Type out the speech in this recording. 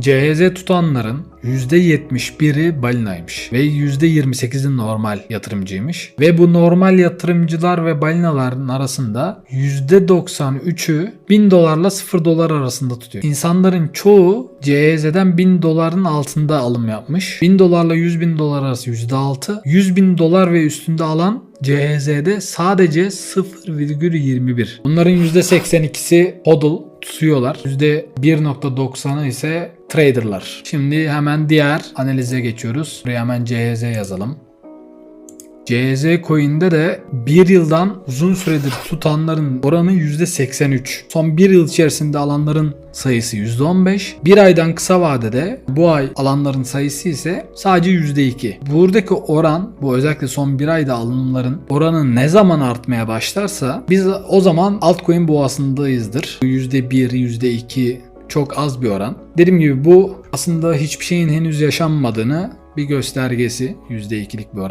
CHZ tutanların %71'i balinaymış ve %28'i normal yatırımcıymış. Ve bu normal yatırımcılar ve balinaların arasında %93'ü 1000 dolarla 0 dolar arasında tutuyor. İnsanların çoğu CHZ'den 1000 doların altında alım yapmış. 1000 dolarla 100 bin dolar arası %6. 100 bin dolar ve üstünde alan CHZ'de sadece 0,21. Bunların %82'si hodl tutuyorlar. %1.90'ı ise traderlar. Şimdi hemen diğer analize geçiyoruz. Buraya hemen CHZ yazalım. CZ coin'de de bir yıldan uzun süredir tutanların oranı %83. Son bir yıl içerisinde alanların sayısı %15. Bir aydan kısa vadede bu ay alanların sayısı ise sadece %2. Buradaki oran bu özellikle son bir ayda alımların oranı ne zaman artmaya başlarsa biz o zaman altcoin boğasındayızdır. %1, %2 çok az bir oran. Dediğim gibi bu aslında hiçbir şeyin henüz yaşanmadığını bir göstergesi %2'lik bir oran.